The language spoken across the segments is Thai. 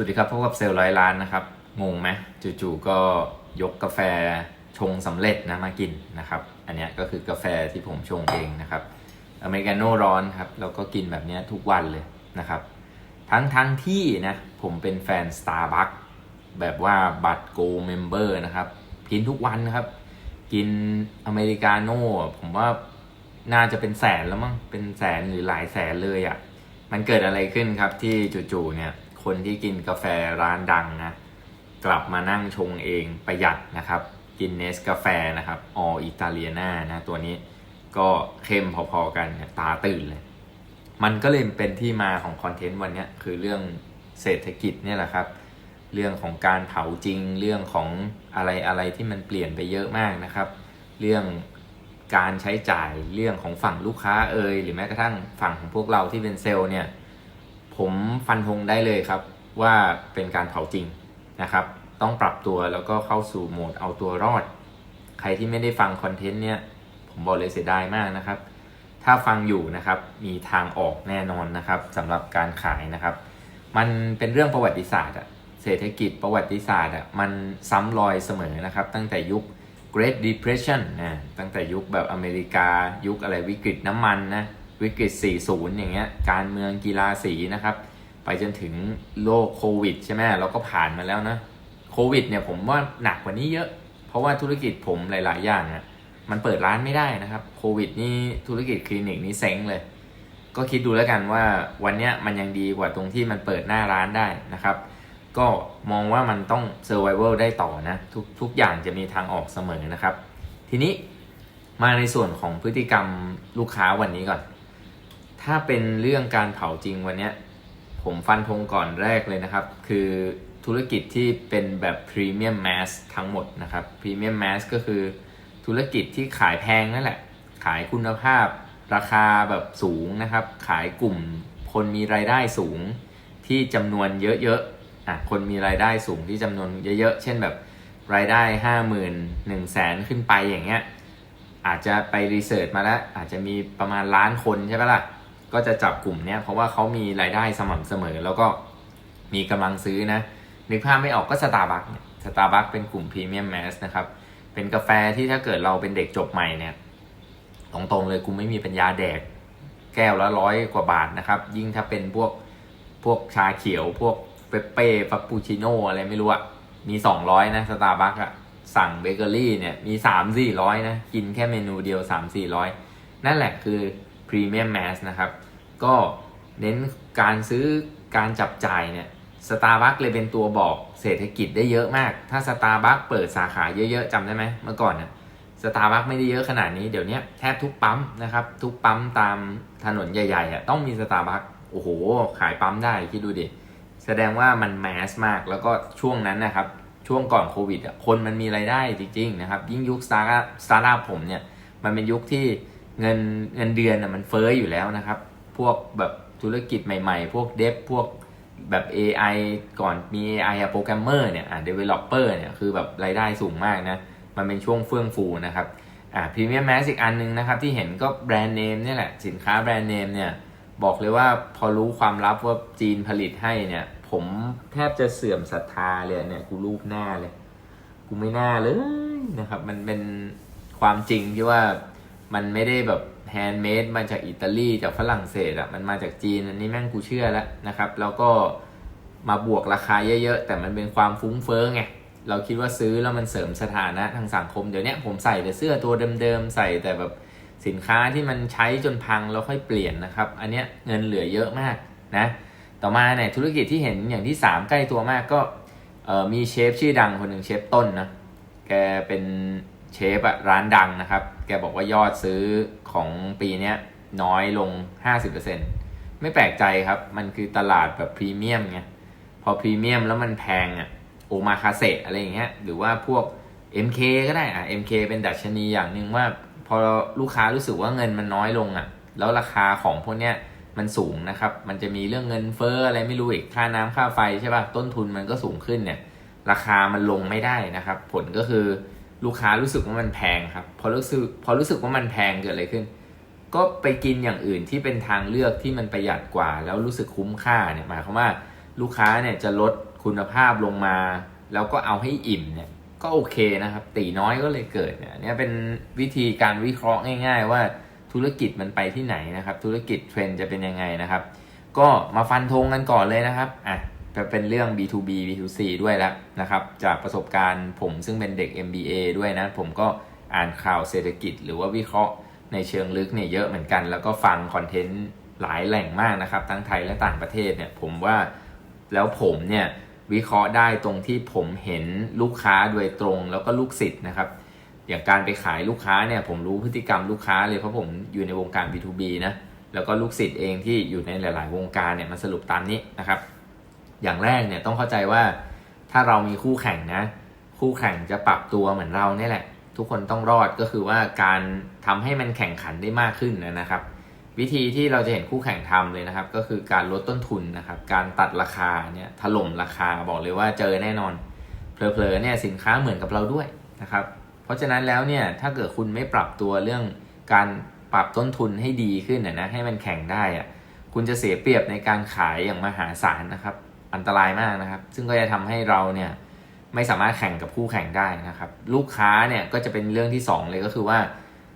วัสดีครับพบกับเซลล์ร้อยล้านนะครับ งงไหมจู่ๆก็ยกกาแฟชงสำเร็จนะมากินนะครับ อันนี้ก็คือกาแฟที่ผมชงเองนะครับอเมริกาโน่ร้อนครับ แล้วก็กินแบบนี้ทุกวันเลยนะครับ ทั้งทั้งที่นะผมเป็นแฟน Starbucks แบบว่าบัตร Go Member นะครับ กินทุกวันครับ กินอเมริกาโน่ผมว่าน่าจะเป็นแสนแล้วมั้งเป็นแสนหรือหลายแสนเลยอะ่ะมันเกิดอะไรขึ้นครับที่จู่ๆเนี่ย คนที่กินกาแฟร้านดังนะกลับมานั่งชงเองประหยัดนะครับ กินเนสกาแฟนะครับอออิตาเลียนานะตัวนี้ก็เข้มพอๆกันตาตื่นเลย มันก็เลยเป็นที่มาของคอนเทนต์วันนี้คือเรื่องเศรษฐกิจเนี่ยแหละครับ เรื่องของการเผาจริง เรื่องของอะไรอะไรที่มันเปลี่ยนไปเยอะมากนะครับ เรื่องการใช้จ่ายเรื่องของฝั่งลูกค้าเอ่ยหรือแม้กระทั่งฝั่งของพวกเราที่เป็นเซลล์เนี่ย ผมฟันธงได้เลยครับว่าเป็นการเผาจริงนะครับ ต้องปรับตัวแล้วก็เข้าสู่โหมดเอาตัวรอด ใครที่ไม่ได้ฟังคอนเทนต์เนี่ย ผมบอกเลยเสียดายมากนะครับ ถ้าฟังอยู่นะครับมีทางออกแน่นอนนะครับสำหรับการขายนะครับ มันเป็นเรื่องประวัติศาสตร์อะเศรษฐกิจประวัติศาสตร์อะมันซ้ำรอยเสมอนะครับ ตั้งแต่ยุค Great Depression นะตั้งแต่ยุคแบบอเมริกา ยุคอะไรวิกฤตน้ำมันนะ วิกฤต 40 อย่างเงี้ย การเมืองกีฬาสีนะครับ ไปจนถึงโรคโควิดใช่ไหมเราก็ผ่านมาแล้วนะ โควิดเนี่ยผมว่าหนักกว่านี้เยอะ เพราะว่าธุรกิจผมหลาย ๆ อย่างอะมันเปิดร้านไม่ได้นะครับ โควิดนี่ธุรกิจคลินิกนี่เซ็งเลย ก็คิดดูแล้วกันว่าวันเนี้ยมันยังดีกว่าตรงที่มันเปิดหน้าร้านได้นะครับ ก็มองว่ามันต้อง survival ได้ต่อนะ ทุกทุกอย่างจะมีทางออกเสมอนะครับ ทีนี้มาในส่วนของพฤติกรรมลูกค้าวันนี้ก่อน ถ้าเป็นเรื่องการเผาจริงวันนี้ผมฟันธงก่อนแรกเลยนะครับ คือธุรกิจที่เป็นแบบพรีเมียมแมสทั้งหมดนะครับพรีเมียมแมสก็คือธุรกิจที่ขายแพงนั่นแหละ ขายคุณภาพ ราคาแบบสูงนะครับ ขายกลุ่มคนมีรายได้สูงที่จำนวนเยอะๆอะคนมีรายได้สูงที่จำนวนเยอะๆ เช่นแบบรายได้ห้าหมื่นหนึ่งแสนขึ้นไปอย่างเงี้ยอาจจะไปรีเสิร์ชมาแล้วอาจจะมีประมาณล้านคนใช่ปะล่ะ ก็จะจับกลุ่มเนี้ยเพราะว่าเขามีรายได้สม่ำเสมอ แล้วก็มีกำลังซื้อนะนึกภาพไม่ออกก็สตาร์บัคเนี่ยสตาร์บัคเป็นกลุ่มพรีเมียมแมสนะครับเป็นกาแฟที่ถ้าเกิดเราเป็นเด็กจบใหม่เนี่ยตรงๆเลยกูไม่มีปัญญาแดกแก้วละร้อยกว่าบาทนะครับ ยิ่งถ้าเป็นพวกพวกชาเขียว พวกเปเป้ฟัปปูชิโน่อะไรไม่รู้อะมี 200 นะสตาร์บัคอะสั่งเบเกอรี่เนี่ยมี 3 400 นะ กินแค่เมนูเดียว 3 400 นั่นแหละคือ พรีเมียมแมสนะครับ ก็เน้นการซื้อการจับจ่ายเนี่ยสตาร์บัคเลยเป็นตัวบอกเศรษฐกิจได้เยอะมาก ถ้าสตาร์บัคเปิดสาขาเยอะๆจำได้ไหมเมื่อก่อนเนี่ยสตาร์บัคไม่ได้เยอะขนาดนี้เดี๋ยวนี้แทบทุกปั๊มนะครับ ทุกปั๊มตามถนนใหญ่ๆอะต้องมีสตาร์บัคโอ้โห ขายปั๊มได้คิดดูดิ แสดงว่ามันแมสมากแล้วก็ช่วงนั้นนะครับ ช่วงก่อนโควิดอะคนมันมีไรายได้จริงๆนะครับ ยิ่งยุคสตาร์สตาร์ทอัพผมเนี่ย มันเป็นยุคที่ เงินเงินเดือนอะมันเฟ้ออยู่แล้วนะครับ พวกแบบธุรกิจใหม่ๆ พวกเดฟพวกแบบ AI ก่อนมี AI อะโปรแกรมเมอร์เนี่ยอ่า developer เนี่ยคือแบบรายได้สูงมากนะ มันเป็นช่วงเฟื่องฟูนะครับอ่าพรีเมียมแมสอีกอันนึงนะครับ ที่เห็นก็แบรนด์เนมเนี่ยแหละ สินค้าแบรนด์เนมเนี่ยบอกเลยว่าพอรู้ความลับว่าจีนผลิตให้เนี่ย ผมแทบจะเสื่อมศรัทธาเลยเนี่ยกูรูปหน้าเลย กูไม่น่าเลยนะครับ มันเป็นความจริงที่ว่า มันไม่ได้แบบแฮนด์เมดมาจากอิตาลีจากฝรั่งเศสอะมันมาจากจีนอันนี้แม่งกูเชื่อแล้วนะครับ แล้วก็มาบวกราคาเยอะๆ แต่มันเป็นความฟุ้งเฟ้อไงเราคิดว่าซื้อแล้วมันเสริมสถานะทางสังคมเดี๋ยวนี้ผมใส่แต่เสื้อตัวเดิมๆใส่แต่แบบสินค้าที่มันใช้จนพังแล้วค่อยเปลี่ยนนะครับ อันเนี้ยเงินเหลือเยอะมากนะต่อมาเนี่ยธุรกิจที่เห็นอย่างที่ 3 ใกล้ตัวมากก็มีเชฟชื่อดังคนหนึ่งเชฟต้นนะแกเป็นเชฟอะร้านดังนะครับ กบอกว่ายอดซื้อของปีนี้น้อยลง 50%ไม่แปลกใจครับ มันคือตลาดแบบพรีเมียมไง พอพรีเมียมแล้วมันแพงอะโอมาคาเซอะไรอย่างเงี้ย หรือว่าพวก MK ก็ได้อะ MK เป็นดัชนีอย่างหนึ่งว่า พอลูกค้ารู้สึกว่าเงินมันน้อยลงอะแล้วราคาของพวกเนี้ยมันสูงนะครับ มันจะมีเรื่องเงินเฟ้ออะไรไม่รู้อีก ค่าน้ำค่าไฟใช่ป่ะ ต้นทุนมันก็สูงขึ้นเนี่ย ราคามันลงไม่ได้นะครับ ผลก็คือ ลูกค้ารู้สึกว่ามันแพงครับพอรู้สึกพอรู้สึกว่ามันแพงเกิดอะไรขึ้น ก็ไปกินอย่างอื่นที่เป็นทางเลือกที่มันประหยัดกว่า แล้วรู้สึกคุ้มค่าเนี่ยหมายความว่าลูกค้าเนี่ยจะลดคุณภาพลงมา แล้วก็เอาให้อิ่มเนี่ยก็โอเคนะครับ ตีน้อยก็เลยเกิดเนี่ยเนี่ยเป็นวิธีการวิเคราะห์ง่าย ๆ ว่าธุรกิจมันไปที่ไหนนะครับ ธุรกิจเทรนด์จะเป็นยังไงนะครับ ก็มาฟันธงกันก่อนเลยนะครับอะ เป็นเรื่อง B2B B2C ด้วยแล้วนะครับ จากประสบการณ์ผมซึ่งเป็นเด็ก MBA ด้วยนะ ผมก็อ่านข่าวเศรษฐกิจ หรือว่าวิเคราะห์ในเชิงลึกเนี่ยเยอะเหมือนกัน แล้วก็ฟังคอนเทนต์หลายแหล่งมากนะครับ ทั้งไทยและต่างประเทศเนี่ยผมว่าแล้วผมเนี่ยวิเคราะห์ได้ตรงที่ผมเห็นลูกค้าโดยตรงแล้วก็ลูกศิษย์นะครับ อย่างการไปขายลูกค้าเนี่ยผมรู้พฤติกรรมลูกค้าเลยเพราะผมอยู่ในวงการ B2B นะแล้วก็ลูกศิษย์เองที่อยู่ในหลาย ๆ วงการเนี่ยมาสรุปตามนี้นะครับ อย่างแรกเนี่ยต้องเข้าใจว่าถ้าเรามีคู่แข่งนะ คู่แข่งจะปรับตัวเหมือนเราเนี่ยแหละ ทุกคนต้องรอดก็คือว่าการทำให้มันแข่งขันได้มากขึ้นนะครับ วิธีที่เราจะเห็นคู่แข่งทำเลยนะครับ ก็คือการลดต้นทุนนะครับ การตัดราคาเนี่ยถล่มราคาบอกเลยว่าเจอแน่นอนเผลอๆเนี่ยสินค้าเหมือนกับเราด้วยนะครับ เพราะฉะนั้นแล้วเนี่ยถ้าเกิดคุณไม่ปรับตัวเรื่องการปรับต้นทุนให้ดีขึ้นนะนะให้มันแข่งได้อะคุณจะเสียเปรียบในการขายอย่างมหาศาลนะครับ อันตรายมากนะครับ ซึ่งก็จะทำให้เราเนี่ยไม่สามารถแข่งกับคู่แข่งได้นะครับ ลูกค้าเนี่ยก็จะเป็นเรื่องที่ 2 เลยก็คือว่า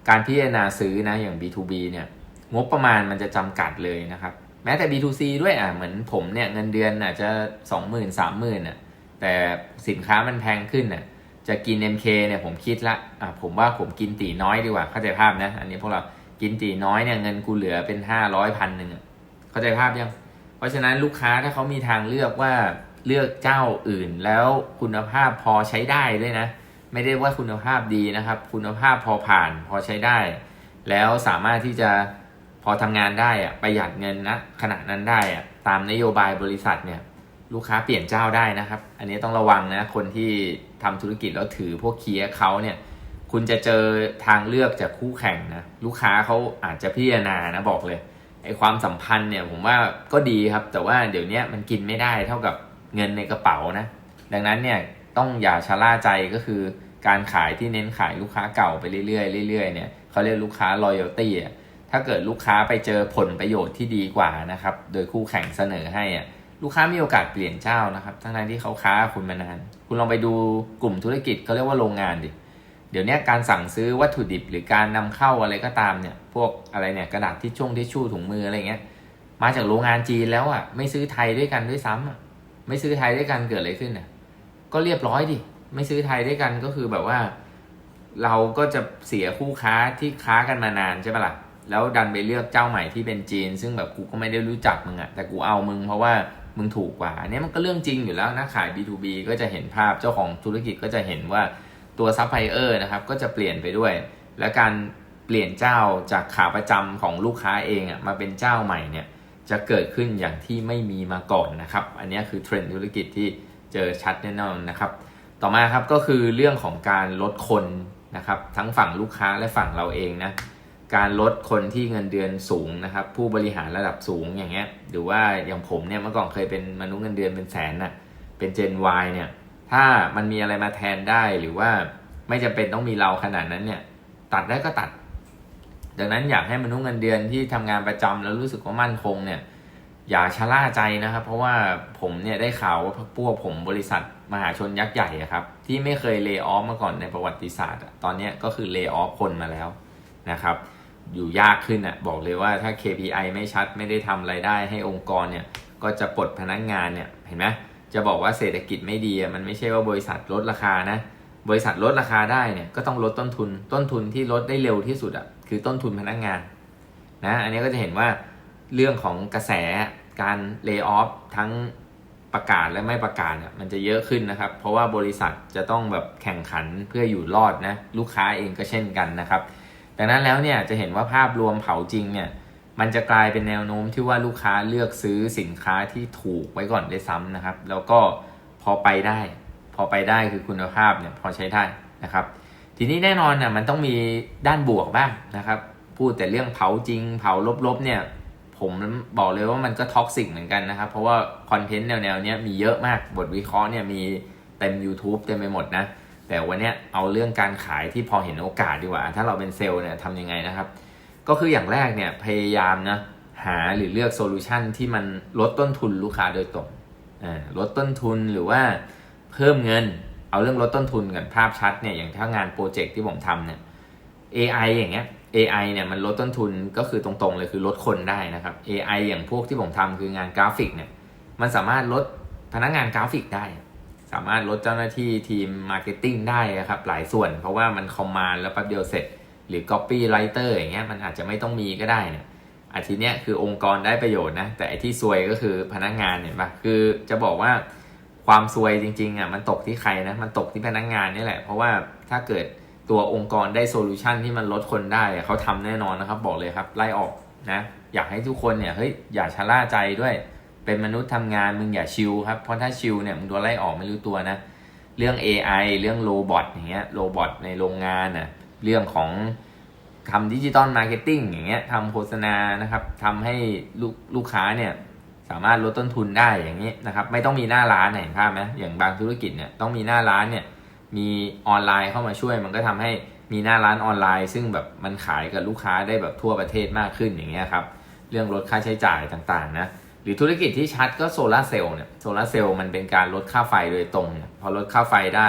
การพิจารณาซื้อนะอย่าง B2B เนี่ยงบประมาณมันจะจำกัดเลยนะครับ แม้แต่ B2C ด้วยอะเหมือนผมเนี่ยเงินเดือนอาจจะ 20,000 30,000อะแต่สินค้ามันแพงขึ้นอะจะกิน MK เนี่ยผมคิดละอะผมว่าผมกินตีน้อยดีกว่าเข้าใจภาพนะ อันนี้พวกเรากินตีน้อยเนี่ยเงินกูเหลือเป็น 500พันหนึ่งเข้าใจภาพยัง ราะฉะนั้นลูกค้าถ้าเขามีทางเลือกว่าเลือกเจ้าอื่นแล้วคุณภาพพอใช้ได้ด้วยนะ ไม่ได้ว่าคุณภาพดีนะครับ คุณภาพพอผ่านพอใช้ได้ แล้วสามารถที่จะพอทำงานได้อะประหยัดเงินนะขณะนั้นได้อะตามนโยบายบริษัทเนี่ยลูกค้าเปลี่ยนเจ้าได้นะครับ อันนี้ต้องระวังนะคนที่ทำธุรกิจแล้วถือพวกเคียเขาเนี่ยคุณจะเจอทางเลือกจากคู่แข่งนะลูกค้าเขาอาจจะพิจารณานะบอกเลย ไอความสัมพันธ์เนี่ยผมว่าก็ดีครับ แต่ว่าเดี๋ยวนี้มันกินไม่ได้เท่ากับเงินในกระเป๋านะ ดังนั้นเนี่ยต้องอย่าชะล่าใจก็คือการขายที่เน้นขายลูกค้าเก่าไปเรื่อยๆเรื่อยๆเนี่ยเขาเรียกลูกค้า loyalty อะถ้าเกิดลูกค้าไปเจอผลประโยชน์ที่ดีกว่านะครับโดยคู่แข่งเสนอให้อะลูกค้ามีโอกาสเปลี่ยนเจ้านะครับ ทั้งๆที่เขาค้าคุณมานาน คุณลองไปดูกลุ่มธุรกิจเขาเรียกว่าโรงงานดิ เดี๋ยวนี้การสั่งซื้อวัตถุดิบหรือการนำเข้าอะไรก็ตามเนี่ย พวกอะไรเนี่ยกระดาษที่ช่วงที่ชู่ถุงมืออะไรเงี้ย มาจากโรงงานจีนแล้วอะ ไม่ซื้อไทยด้วยกันด้วยซ้ำอะไม่ซื้อไทยด้วยกันเกิดอะไรขึ้นอะ ก็เรียบร้อยดิ ไม่ซื้อไทยด้วยกันก็คือแบบว่า เราก็จะเสียคู่ค้าที่ค้ากันมานานใช่ปะล่ะ แล้วดันไปเลือกเจ้าใหม่ที่เป็นจีน ซึ่งแบบกูก็ไม่ได้รู้จักมึงอะ แต่กูเอามึงเพราะว่ามึงถูกกว่า อันนี้มันก็เรื่องจริงอยู่แล้วนะขาย B2B ก็จะเห็นภาพเจ้าของธุรกิจก็จะเห็นว่า ตัวซัพพลายเออร์นะครับก็จะเปลี่ยนไปด้วย และการเปลี่ยนเจ้าจากขาประจำของลูกค้าเองอะมาเป็นเจ้าใหม่เนี่ยจะเกิดขึ้นอย่างที่ไม่มีมาก่อนนะครับ อันนี้คือเทรนด์ธุรกิจที่เจอชัดแน่นอนนะครับ ต่อมาครับก็คือเรื่องของการลดคนนะครับทั้งฝั่งลูกค้าและฝั่งเราเองนะการลดคนที่เงินเดือนสูงนะครับผู้บริหารระดับสูงอย่างเงี้ยหรือว่าอย่างผมเนี่ยเมื่อก่อนเคยเป็นมนุษย์เงินเดือนเป็นแสนนะ่ะเป็น Gen Y เนี่ย ถ้ามันมีอะไรมาแทนได้หรือว่าไม่จำเป็นต้องมีเราขนาดนั้นเนี่ย ตัดได้ก็ตัด ดังนั้นอยากให้มนุษย์เงินเดือนที่ทำงานประจำแล้วรู้สึกว่ามั่นคงเนี่ย อย่าชะล่าใจนะครับ เพราะว่าผมเนี่ยได้ข่าวว่าพวกผมบริษัทมหาชนยักษ์ใหญ่ครับ ที่ไม่เคยเลิกออฟมาก่อนในประวัติศาสตร์ตอนนี้ก็คือเลิกออฟคนมาแล้วนะครับ อยู่ยากขึ้นอะบอกเลยว่าถ้า KPI ไม่ชัดไม่ได้ทำไรายได้ให้องค์กรเนี่ยก็จะปลดพนักงงานเนี่ยเห็นไหม จะบอกว่าเศรษฐกิจไม่ดีมันไม่ใช่ว่าบริษัทลดราคานะ บริษัทลดราคาได้เนี่ยก็ต้องลดต้นทุน ต้นทุนที่ลดได้เร็วที่สุดอะคือต้นทุนพนักงงานนะอันนี้ก็จะเห็นว่าเรื่องของกระแสการเลิกออฟทั้งประกาศและไม่ประกาศเนี่ยมันจะเยอะขึ้นนะครับ เพราะว่าบริษัทจะต้องแบบแข่งขันเพื่ออยู่รอดนะลูกค้าเองก็เช่นกันนะครับ ดังนั้นแล้วเนี่ยจะเห็นว่าภาพรวมเผาจริงเนี่ย มันจะกลายเป็นแนวโน้มที่ว่าลูกค้าเลือกซื้อสินค้าที่ถูกไว้ก่อนได้ซ้ำนะครับ แล้วก็พอไปได้ พอไปได้คือคุณภาพเนี่ยพอใช้ได้นะครับ ทีนี้แน่นอนน่ะมันต้องมีด้านบวกบ้างนะครับ พูดแต่เรื่องเผาจริง เผาลบๆเนี่ย ผมบอกเลยว่ามันก็ท็อกซิกเหมือนกันนะครับ เพราะว่าคอนเทนต์แนวๆนี้มีเยอะมากบทวิเคราะห์เนี่ยมีเต็ม YouTube เต็มไปหมดนะแต่วันเนี้ยเอาเรื่องการขายที่พอเห็นโอกาสดีกว่า ถ้าเราเป็นเซลล์เนี่ยทำยังไงนะครับ ก็คืออย่างแรกเนี่ยพยายามนะหาหรือเลือกโซลูชันที่มันลดต้นทุนลูกค้าโดยตรงลดต้นทุนหรือว่าเพิ่มเงิน เอาเรื่องลดต้นทุนกันภาพชัดเนี่ยอย่างถ้างานโปรเจกต์ที่ผมทำเนี่ย AI อย่างเงี้ย AI เนี่ยมันลดต้นทุนก็คือตรงๆเลยคือลดคนได้นะครับ AI อย่างพวกที่ผมทำคืองานกราฟิกเนี่ยมันสามารถลดพนักงานกราฟิกได้ สามารถลดเจ้าหน้าที่ทีมมาร์เก็ตติ้งได้ครับหลายส่วน เพราะว่ามันคอมมานด์แล้วแป๊บเดียวเสร็จ หรือ copy writer อย่างเงี้ยมันอาจจะไม่ต้องมีก็ได้เนี่ยอาทีเนี้ยคือองค์กรได้ประโยชน์นะ แต่ไอที่ซวยก็คือพนักงานเนี่ยปะคือจะบอกว่าความซวยจริงๆอะมันตกที่ใครนะมันตกที่พนักงานนี่แหละ เพราะว่าถ้าเกิดตัวองค์กรได้โซลูชันที่มันลดคนได้เขาทำแน่นอนนะครับ บอกเลยครับไล่ออกนะ อยากให้ทุกคนเนี่ยเฮ้ยอย่าชะล่าใจด้วย เป็นมนุษย์ทำงานมึงอย่าชิลครับเพราะถ้าชิลเนี่ยมึงโดนไล่ออกไม่รู้ตัวนะ เรื่อง AI เรื่องโรบอทอย่างเงี้ยโรบอทในโรงงานน่ะ เรื่องของทำดิจิตอลมาร์เก็ตติ้งอย่างเงี้ยทำโฆษณานะครับทำให้ลูกลูกค้าเนี่ยสามารถลดต้นทุนได้อย่างนี้นะครับไม่ต้องมีหน้าร้านเห็นภาพไหมอย่างบางธุรกิจเนี่ยต้องมีหน้าร้านเนี่ยมีออนไลน์เข้ามาช่วย มันก็ทำให้มีหน้าร้านออนไลน์ ซึ่งแบบมันขายกับลูกค้าได้แบบทั่วประเทศมากขึ้นอย่างเงี้ยครับเรื่องลดค่าใช้จ่ายต่างๆนะหรือธุรกิจที่ชัดก็โซลาร์เซลล์เนี่ยโซลาร์เซลล์มันเป็นการลดค่าไฟโดยตรงเนี่ยพอลดค่าไฟได้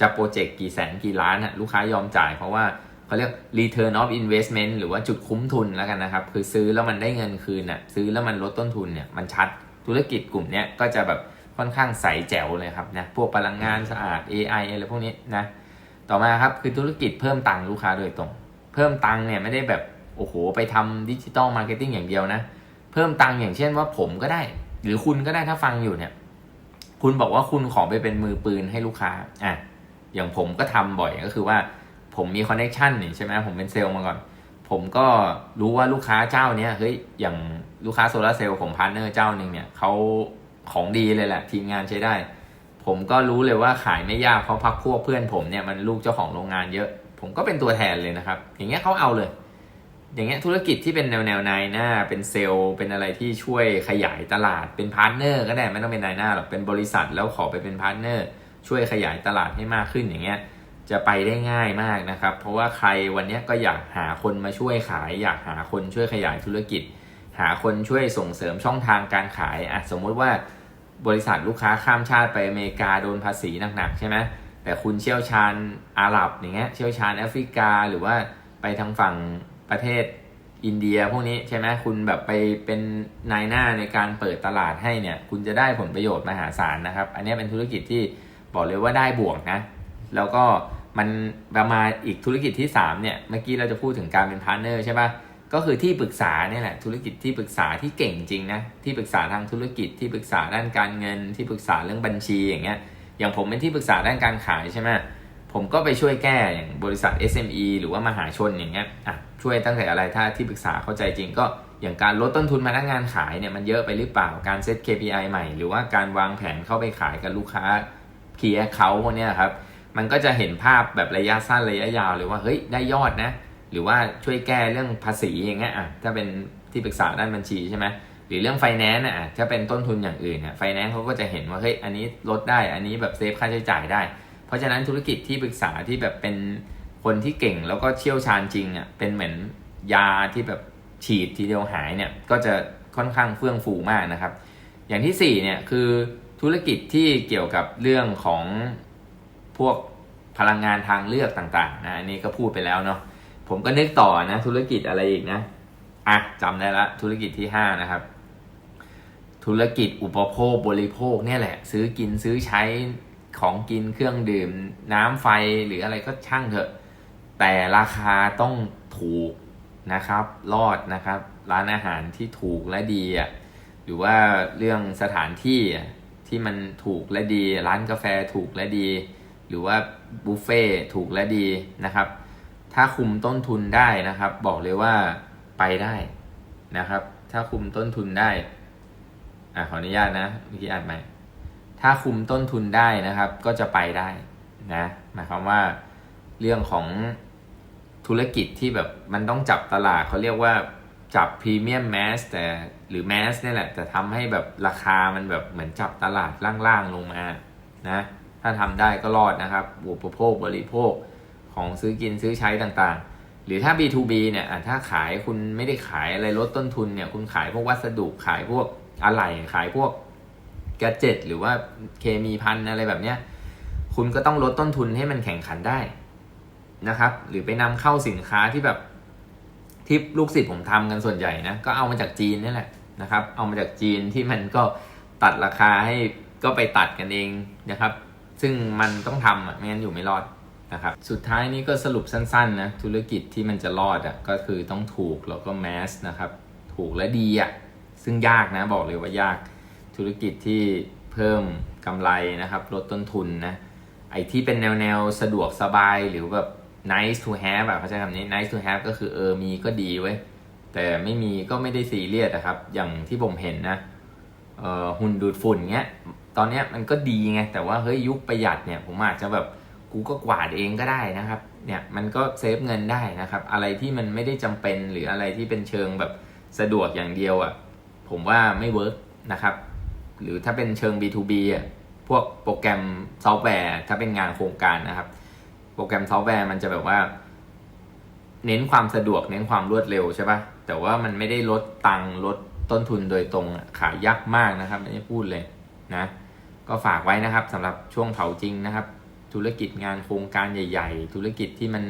จะโปรเจกต์กี่แสนกี่ล้านนะลูกค้ายอมจ่ายเพราะว่าเขาเรียก return of investment หรือว่าจุดคุ้มทุนแล้วกันนะครับ คือซื้อแล้วมันได้เงินคืนน่ะซื้อแล้วมันลดต้นทุนเนี่ยมันชัดธุรกิจกลุ่มเนี้ยก็จะแบบค่อนข้างใสแจ๋วเลยครับนะพวกพลังงานสะอาด AI อะไรพวกนี้นะต่อมาครับคือธุรกิจเพิ่มตังค์ลูกค้าโดยตรง เพิ่มตังค์เนี่ยไม่ได้แบบโอ้โหไปทำดิจิตอลมาร์เก็ตติ้งอย่างเดียวนะ เพิ่มตังค์อย่างเช่นว่าผมก็ได้ หรือคุณก็ได้ถ้าฟังอยู่เนี่ย คุณบอกว่าคุณขอไปเป็นมือปืนให้ลูกค้าอะ อย่างผมก็ทำบ่อยก็คือว่าผมมีคอนเน็ชันนี่ใช่ไหมผมเป็นเซลล์มาก่อน ผมก็รู้ว่าลูกค้าเจ้าเนี้ยเฮ้ยอย่างลูกค้าโซลาร์เซลล์ผมพาร์เนอร์เจ้าหนึ่งเนี่ยเขาของดีเลยแหละ ทีมงานใช้ได้ ผมก็รู้เลยว่าขายไม่ยากเพราะพักพวกเพื่อนผมเนี่ยมันลูกเจ้าของโรงงานเยอะ ผมก็เป็นตัวแทนเลยนะครับ อย่างเงี้ยเขาเอาเลย อย่างเงี้ยธุรกิจที่เป็นแนวแนวนายหน้า เป็นเซลล์เป็นอะไรที่ช่วยขยายตลาดเป็นพาร์ทเนอร์ก็ได้ไม่ต้องเป็นนายหน้าหรอกเป็นบริษัทแล้วขอไปเป็นพาร์ทเนอร์ ช่วยขยายตลาดให้มากขึ้นอย่างเงี้ยจะไปได้ง่ายมากนะครับ เพราะว่าใครวันนี้ก็อยากหาคนมาช่วยขาย อยากหาคนช่วยขยายธุรกิจ หาคนช่วยส่งเสริมช่องทางการขายอะสมมุติว่าบริษัทลูกค้าข้ามชาติไปอเมริกาโดนภาษีหนักๆใช่ไหมแต่คุณเชี่ยวชาญอาหรับอย่างเงี้ยเชี่ยวชาญแอฟริกาหรือว่าไปทางฝั่งประเทศอินเดียพวกนี้ใช่ไหมคุณแบบไปเป็นนายหน้าในการเปิดตลาดให้เนี่ย คุณจะได้ผลประโยชน์มหาศาลนะครับ อันนี้เป็นธุรกิจที่ บอกเลยว่าได้บวกนะ แล้วก็มันประมาณอีกธุรกิจที่ 3 เนี่ย เมื่อกี้เราจะพูดถึงการเป็นพาร์เนอร์ใช่ปะก็คือที่ปรึกษาเนี่ยแหละ ธุรกิจที่ปรึกษาที่เก่งจริงนะ ที่ปรึกษาทางธุรกิจ ที่ปรึกษาด้านการเงิน ที่ปรึกษาเรื่องบัญชีอย่างเงี้ย อย่างผมเป็นที่ปรึกษาด้านการขายใช่ไหมผมก็ไปช่วยแก้อย่างบริษัท SME หรือว่ามหาชนอย่างเงี้ย อะ ช่วยตั้งแต่อะไร ถ้าที่ปรึกษาเข้าใจจริงก็อย่างการลดต้นทุนพนักงานขายเนี่ยมันเยอะไปหรือเปล่า การเซต KPI ใหม่ หรือว่าการวางแผนเข้าไปขายกับลูกค้า Key Account พวกเนี้ยครับ มันก็จะเห็นภาพแบบระยะสั้นระยะยาวเลยว่าเฮ้ยได้ยอดนะ หรือว่าช่วยแก้เรื่องภาษีอย่างเงี้ยอะถ้าเป็นที่ปรึกษาด้านบัญชีใช่ไหมหรือเรื่องไฟแนนซ์อะถ้าเป็นต้นทุนอย่างอื่นเนี่ยไฟแนนซ์เขาก็จะเห็นว่าเฮ้ยอันนี้ลดได้อันนี้แบบเซฟค่าใช้จ่ายได้ เพราะฉะนั้นธุรกิจที่ปรึกษาที่แบบเป็นคนที่เก่งแล้วก็เชี่ยวชาญจริงอะเป็นเหมือนยาที่แบบฉีดทีเดียวหายเนี่ยก็จะค่อนข้างเฟื่องฟูมากนะครับ อย่างที่สี่เนี่ยคือ ธุรกิจที่เกี่ยวกับเรื่องของพวกพลังงานทางเลือกต่างๆนะอันนี้ก็พูดไปแล้วเนาะผมก็นึกต่อนะ ธุรกิจอะไรอีกนะอะจำได้ละธุรกิจที่ห้านะครับ ธุรกิจอุปโภคบริโภคเนี่ยแหละ ซื้อกินซื้อใช้ของกินเครื่องดื่ม น้ำไฟหรืออะไรก็ช่างเถอะ แต่ราคาต้องถูกนะครับ รอดนะครับ ร้านอาหารที่ถูกและดีอะหรือว่าเรื่องสถานที่อะ ที่มันถูกและดี ร้านกาแฟถูกและดี หรือว่าบุฟเฟ่ถูกและดีนะครับ ถ้าคุมต้นทุนได้นะครับ บอกเลยว่าไปได้นะครับ ถ้าคุมต้นทุนได้อะขออนุญาตนะเมื่อกี้อ่านใหม่ถ้าคุมต้นทุนได้นะครับ ก็จะไปได้นะหมายความว่าเรื่องของธุรกิจที่แบบมันต้องจับตลาดเขาเรียกว่า จับพรีเมียมแมสแต่หรือแมสนี่แหละ แต่ทำให้แบบราคามันแบบเหมือนจับตลาดล่างๆลงมานะถ้าทำได้ก็รอดนะครับอุปโภคบริโภคของซื้อกินซื้อใช้ต่างๆ หรือถ้า B2B เนี่ยอะถ้าขายคุณไม่ได้ขายอะไรลดต้นทุนเนี่ยคุณขายพวกวัสดุขายพวกอะไหล่ขายพวกแกดเจ็ตหรือว่าเคมีพันอะไรแบบเนี้ยคุณก็ต้องลดต้นทุนให้มันแข่งขันได้นะครับ หรือไปนำเข้าสินค้าที่แบบ ที่ลูกศิษย์ผมทำกันส่วนใหญ่นะก็เอามาจากจีนนี่แหละนะครับ เอามาจากจีนที่มันก็ตัดราคาให้ก็ไปตัดกันเองนะครับ ซึ่งมันต้องทำอะไม่งั้นอยู่ไม่รอดนะครับ สุดท้ายนี้ก็สรุปสั้นๆนะธุรกิจที่มันจะรอดอะก็คือต้องถูกแล้วก็แมสนะครับ ถูกและดีอะซึ่งยากนะบอกเลยว่ายากธุรกิจที่เพิ่มกำไรนะครับ ลดต้นทุนนะไอที่เป็นแนวแนวๆสะดวกสบายหรือแบบ nice to have แบบเขาใช้คำนี้ nice to have ก็คือเออมีก็ดีเว้ย แต่ไม่มีก็ไม่ได้ซีเรียสอะครับ อย่างที่ผมเห็นนะเออหุ่นดูดฝุ่นเงี้ย ตอนเนี้ยมันก็ดีไง แต่ว่าเฮ้ยยุคประหยัดเนี่ย ผมอาจจะแบบกูก็กวาดเองก็ได้นะครับ เนี่ยมันก็เซฟเงินได้นะครับ อะไรที่มันไม่ได้จำเป็นหรืออะไรที่เป็นเชิงแบบสะดวกอย่างเดียวอะ่ะ ผมว่าไม่เวิร์กนะครับ หรือถ้าเป็นเชิง B2B อะ พวกโปรแกรมซอฟต์แวร์ ถ้าเป็นงานโครงการนะครับ โปรแกรมซอฟต์แวร์มันจะแบบว่า เน้นความสะดวกเน้นความรวดเร็วใช่ปะแต่ว่ามันไม่ได้ลดตังค์ลดต้นทุนโดยตรงขายยากมากนะครับไม่ได้พูดเลยนะ ก็ฝากไว้นะครับสำหรับช่วงเผาจริงนะครับ ธุรกิจงานโครงการใหญ่ ๆ ธุรกิจที่มัน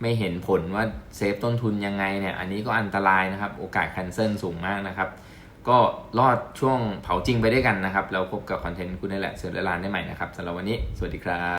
ไม่เห็นผลว่าเซฟต้นทุนยังไงเนี่ย อันนี้ก็อันตรายนะครับ โอกาส c คนเซิลสูงมากนะครับ ก็รอดช่วงเผาจริงไปด้วยกันนะครับแล้วพบกับคอนเทนต์คุณนี่แหละเสือและลานได้ใหม่นะครับสำหรับวันนี้ สวัสดีครับ